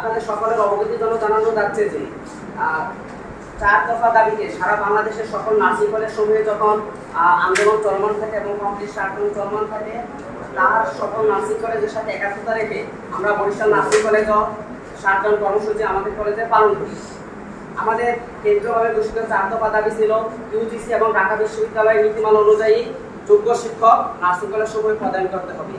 আপনাদের সকলের অবগতির জন্য জানানো যাচ্ছে যে চার দফা দাবিতে সারা বাংলাদেশের সকল নার্সিং কলেজ সমূহে যখন আন্দোলন চলমান থাকে এবং কমপ্লিট আন্দোলন চলমান থাকে, তার সকল নার্সিং কলেজের সাথে একাত্মতা রেখে আমরা বরিশাল নার্সিং কলেজও সাতজন কর্মসূচি আমাদের কলেজে পালন করি। আমাদের কেন্দ্রীয়ভাবে ঘোষিত চার দফা দাবি ছিল ইউজিসি এবং ঢাকা বিশ্ববিদ্যালয়ের নীতিমালা অনুযায়ী যোগ্য শিক্ষক নার্সিং কলেজ সমূহে প্রদান করতে হবে।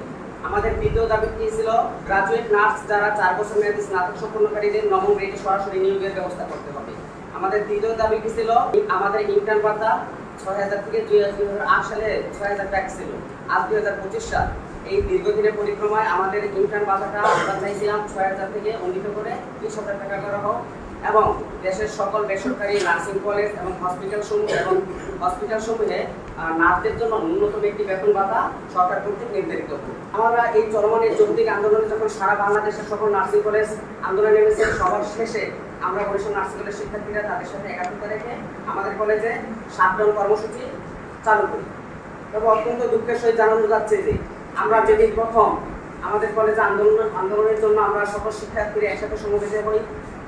আমাদের দ্বিতীয় দাবি কি ছিল? গ্রাজুয়েট নার্স যারা চার বছর মেয়াদী স্নাতক সম্পন্নকারীদের নবম গ্রেডে সরাসরি নিয়োগের ব্যবস্থা করতে হবে। আমাদের দ্বিতীয় দাবি কি ছিল? আমাদের ইন্টার্ন ভাতা ছয় হাজার থেকে দুই হাজার আট সালে ছয় হাজার টাকা ছিল, আজ দুই হাজার পঁচিশ সাল। এই দীর্ঘদিনের পরিক্রমায় আমাদের ইন্টার্ন ভাতাটা আমরা চাইছিলাম ছয় হাজার থেকে উন্নীত করে দুই হাজার টাকা করা হোক। এবং দেশের সকল বেসরকারি নার্সিং কলেজ এবং হসপিটাল সমূহ এবং হসপিটাল সমূহে নার্সদের জন্য ন্যূনতম একটি বেতন ভাতা সরকার কর্তৃক নির্ধারিত। আমরা এই চলমান এই যৌক্তিক আন্দোলনে যখন সারা বাংলাদেশের সকল নার্সিং কলেজ আন্দোলনে নেমেছে, সবার শেষে আমরা বরিশাল নার্সিং কলেজ শিক্ষার্থীরা তাদের সাথে একাত্মতা রেখে আমাদের কলেজে সাতজন কর্মসূচি চালু করি। তবে অত্যন্ত দুঃখের সহিত জানানো যাচ্ছে যে, আমরা যেদিন প্রথম আমাদের কলেজে আন্দোলন আন্দোলনের জন্য আমরা সকল শিক্ষার্থীরা একসাথে সমবেত হই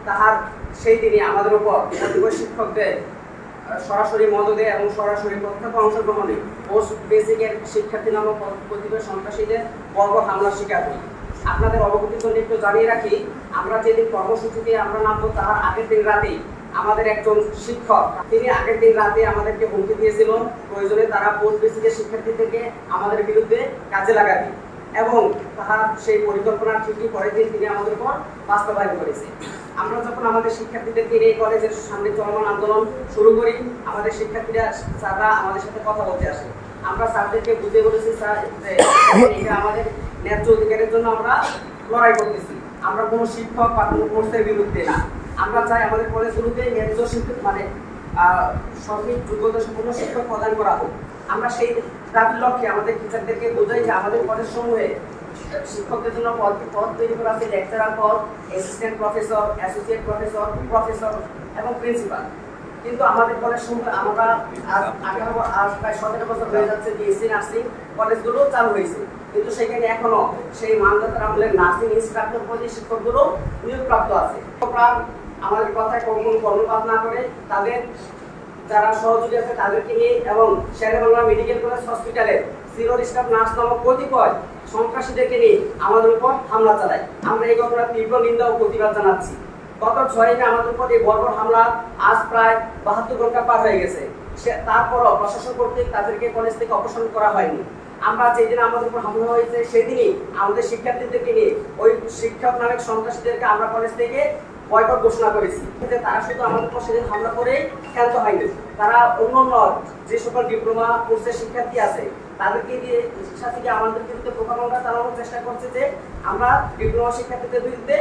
তাহার সেই দিনই আমাদের উপর শিক্ষকদের সরাসরি মদদে এবং সরাসরি প্রত্যক্ষ অংশগ্রহণে পোস্ট বেসিকের শিক্ষার্থী নামক কতিপয় সন্ত্রাসীদের বর্ব হামলার শিকার হই আপনাদের অবগতির জন্য একটু জানিয়ে রাখি, আমরা যেদিন কর্মসূচিতে আমরা নামবো তার আগের দিন রাতেই আমাদের একজন শিক্ষক, তিনি আগের দিন রাতে আমাদেরকে হুমকি দিয়েছিল। প্রয়োজনে তারা পোস্ট বেসিকের শিক্ষার্থী থেকে আমাদের বিরুদ্ধে কাজে লাগাবে। এবং তাহার সেই পরিকল্পনা ঠিকই পরের দিন তিনি আমাদের উপর বাস্তবায়ন করেছে আমরা যখন আমাদের শিক্ষার্থীদেরকে নিয়ে কলেজের সামনে চলমান আন্দোলন শুরু করি, আমাদের শিক্ষার্থীরা স্যাররা আমাদের সাথে কথা বলতে আসে। আমরা স্যারদেরকে বুঝিয়ে বলেছি, স্যার যে আমাদের ন্যায্য অধিকারের জন্য আমরা লড়াই করতেছি। আমরা কোনো শিক্ষক বা কোনো কোর্সের বিরুদ্ধে না। আমরা চাই আমাদের কলেজগুলোতে ন্যায্য শিক্ষক মানে সঠিক যোগ্যতা সম্পন্ন শিক্ষক প্রদান করা হোক। আমরা সেই দাবির লক্ষ্যে আমাদের টিচারদেরকে বোঝাই যে আমাদের কলেজ সমূহে শিক্ষকদের জন্য পদ পদ তৈরি করা আছে লেকচারার পদ assistant professor associate professor professor এবং প্রিন্সিপাল কিন্তু আমাদের কলেজ সমূহে আমরা আজ আঠারো আজ প্রায় সতেরো বছর হয়ে যাচ্ছে বিএসসি নার্সিং কলেজগুলো চালু হয়েছে। কিন্তু সেখানে এখনও সেই মানদাতার আমলের নার্সিং ইনস্ট্রাক্টর পদে শিক্ষকগুলো নিয়োগপ্রাপ্ত আছে। আমাদের কথায় কোনো কর্ণপাত না করে তাদের যারা সহযোগী আছে তাদেরকে নিয়ে এবং শেরেবাংলা মেডিকেল কলেজ হসপিটালে সিরোর স্টাফ নার্স নামক কতিপয় সন্ত্রাসীদেরকে নিয়ে আমাদের উপর হামলা চালায়। আমরা এই ঘটনার তীব্র নিন্দা ও প্রতিবাদ জানাচ্ছি। গত ছয় মে আমাদের উপর এই বর্বর হামলা আজ প্রায় বাহাত্তর ঘণ্টা পার হয়ে গেছে। তারপরও প্রশাসন কর্তৃক তাদেরকে কলেজ থেকে অপসারণ করা হয়নি। আমরা যেদিন আমাদের উপর হামলা হয়েছে, সেদিনই আমাদের শিক্ষার্থীদেরকে নিয়ে ওই শিক্ষক নামক সন্ত্রাসীদেরকে আমরা কলেজ থেকে বয়কট ঘোষণা করেছি। যে তারা শুধু আমাদের উপর সেদিন হামলা করে ক্ষান্ত হয়নি, তারা অন্য অন্য যে সকল ডিপ্লোমা কোর্সের শিক্ষার্থী আছে, তাদেরকে দিয়ে সাথে আমাদের বিরুদ্ধে প্রোপাগান্ডা চালানোর চেষ্টা করছে যে আমরা ডিপ্লোমা শিক্ষার্থীদের বিরুদ্ধে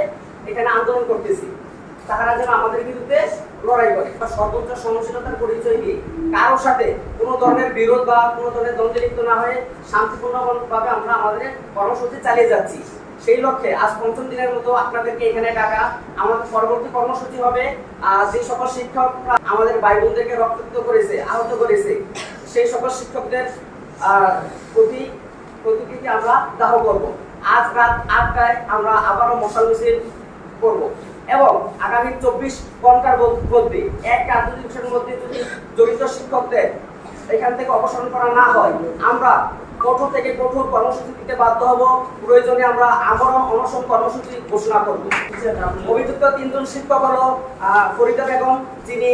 এখানে আন্দোলন করতেছি। তাহারা যেন আমাদের বিরুদ্ধে লড়াই করে। বা সর্বোচ্চ সহনশীলতার পরিচয় দিয়ে কারোর সাথে কোনো ধরনের বিরোধ বা কোনো ধরনের দ্বন্দ্বে লিপ্ত না হয়ে শান্তিপূর্ণভাবে আমরা আমাদের কর্মসূচি চালিয়ে যাচ্ছি। সেই লক্ষ্যে আজ পঞ্চম দিনের মতো আপনাদেরকে এখানে ডাকা আমাদের পরবর্তী কর্মসূচি হবে যে সকল শিক্ষক আমাদের ভাই বোনদেরকে রক্তাক্ত করেছে, আহত করেছে, সেই সকল শিক্ষকদের প্রতি, প্রতিকৃতি আমরা দাহ করব। আজ রাত আটটায় আমরা আবারও মশাল মিছিল করব। এবং আগামী চব্বিশ ঘণ্টার মধ্য- এক কার্য মধ্যে যদি জড়িত শিক্ষকদের এখান থেকে অপসারণ করা না হয় আমরা কঠোর থেকে কঠোর কর্মসূচি দিতে বাধ্য হব। প্রয়োজনে আমরা আমরণ অনশন কর্মসূচি ঘোষণা করব। অভিযুক্ত তিনজন শিক্ষক হলো ফরিদা বেগম যিনি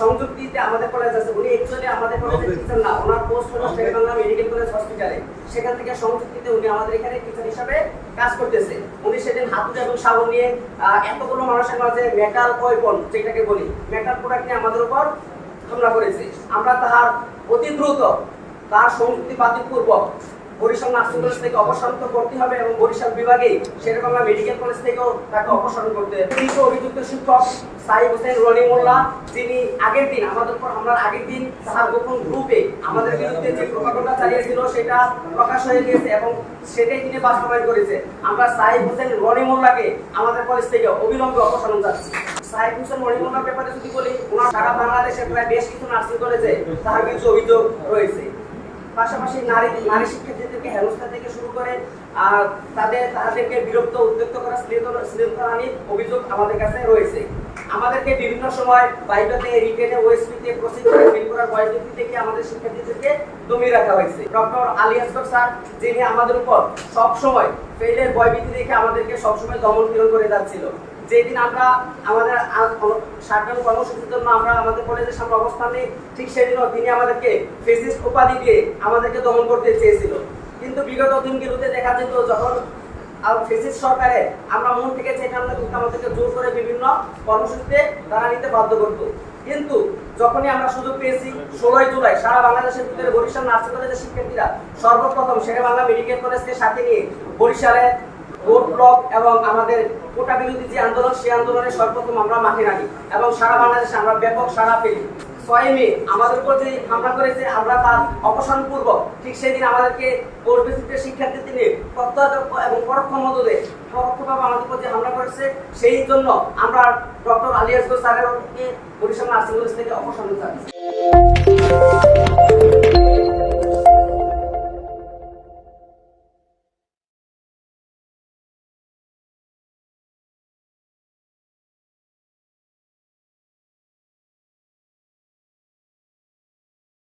সংযুক্তিতে আমাদের কলেজ আছে। উনি অ্যাকচুয়ালি আমাদের কলেজে টিচার না ওনার পোস্ট হলো শেরেবাংলা মেডিকেল কলেজ হসপিটালে সেখান থেকে সংযুক্তিতে উনি আমাদের এখানে টিচার হিসাবে কাজ করতেছে। উনি সেদিন হাতুড়ি এবং সাবন নিয়ে এতগুলো মানুষের মাঝে মেটাল ওয়েপন যেটাকে বলি মেটাল প্রোডাক্ট নিয়ে আমাদের উপর হামলা করেছে। আমরা তাহার অতি দ্রুত তার সংযুক্তি বাতিলপূর্বক বরিশাল নার্সিং কলেজ থেকে অপসারণ করতে হবে এবং বরিশাল বিভাগে শেরেবাংলা মেডিকেল কলেজ থেকেও তাকে অপসারণ করতে হবে। অভিযুক্ত শিক্ষক সাহিব হোসেন, রনি মোল্লা, যিনি আগের দিন আমাদের উপর হামলার আগের দিন তাহার গোপন গ্রুপে আমাদের বিরুদ্ধে যে প্রকাশনটা চালিয়েছিল, সেটা প্রকাশ হয়ে গেছে এবং সেটাই তিনি বাস্তবায়ন করেছে। আমরা সাহিব হোসেন, রনি মোল্লাকে আমাদের কলেজ থেকে অবিলম্বে অপসারণ চাচ্ছি মণিমোহনার ব্যাপারে যদি বলি, ওনার সারা বাংলাদেশে প্রায় বেশ কিছু নার্সিং কলেজে তার অভিযোগ রয়েছে। পাশাপাশি নারী নারী শিক্ষার্থীদেরকে হেনস্থা থেকে শুরু করে, আর তাদের, তাদেরকে বিরক্ত উদ্যুক্ত করা অভিযোগ আমাদের কাছে রয়েছে। আমাদেরকে বিভিন্ন সময় বাইবেতে রিটেনে, ওএসপিতে প্রসিকিউটর ফিল করার বয়সভিত্তি থেকে আমাদের শিক্ষার্থীদেরকে দমিয়ে রাখা হয়েছে। ডক্টর আলী আসগর স্যার, যিনি আমাদের উপর সব সময় ফেলের বয়ভিত্তি দেখে আমাদেরকে সবসময় দমন পীড়ন করে যাচ্ছিল। যেদিন আমরা আমাদের সাধারণ কর্মসূচির জন্য আমরা আমাদের কলেজের সামনে অবস্থান নিই, ঠিক সেদিনও তিনি আমাদেরকে ফেসিস্ট উপাধি দিয়ে আমাদেরকে দমন করতে চেয়েছিল। কিন্তু বিগত দিনগুলোতে দেখা যেত যখন ফেসিস সরকারে আমরা মন থেকে চেয়ে আমরা কিন্তু আমাদেরকে জোর করে বিভিন্ন কর্মসূচিতে তারা নিতে বাধ্য করতো। কিন্তু যখনই আমরা সুযোগ পেয়েছি, ষোলোই জুলাই, সারা বাংলাদেশের ভিতরে বরিশাল নার্সিং কলেজের শিক্ষার্থীরা সর্বপ্রথম শেরে বাংলা মেডিকেল কলেজকে সাথে নিয়ে বরিশালে রোড ব্লক এবং আমাদের কোটা বিরোধী যে আন্দোলন, সেই আন্দোলনে সর্বপ্রথম আমরা মাঠে নামি এবং সারা বাংলাদেশে আমরা ব্যাপক সারা পেলি ছয় মে আমাদের উপর যে হামলা করেছে, আমরা তার অপসারণ পূর্বক ঠিক সেদিন আমাদেরকে পরিবেশিত শিক্ষার্থী নিয়ে এবং পরোক্ষ মদদে পরোক্ষভাবে আমাদের উপর যে হামলা করেছে, সেই জন্য আমরা ডক্টর আলী আসগর স্যারের বরিশাল নার্সিং কলেজ থেকে অপসারণ চাচ্ছি।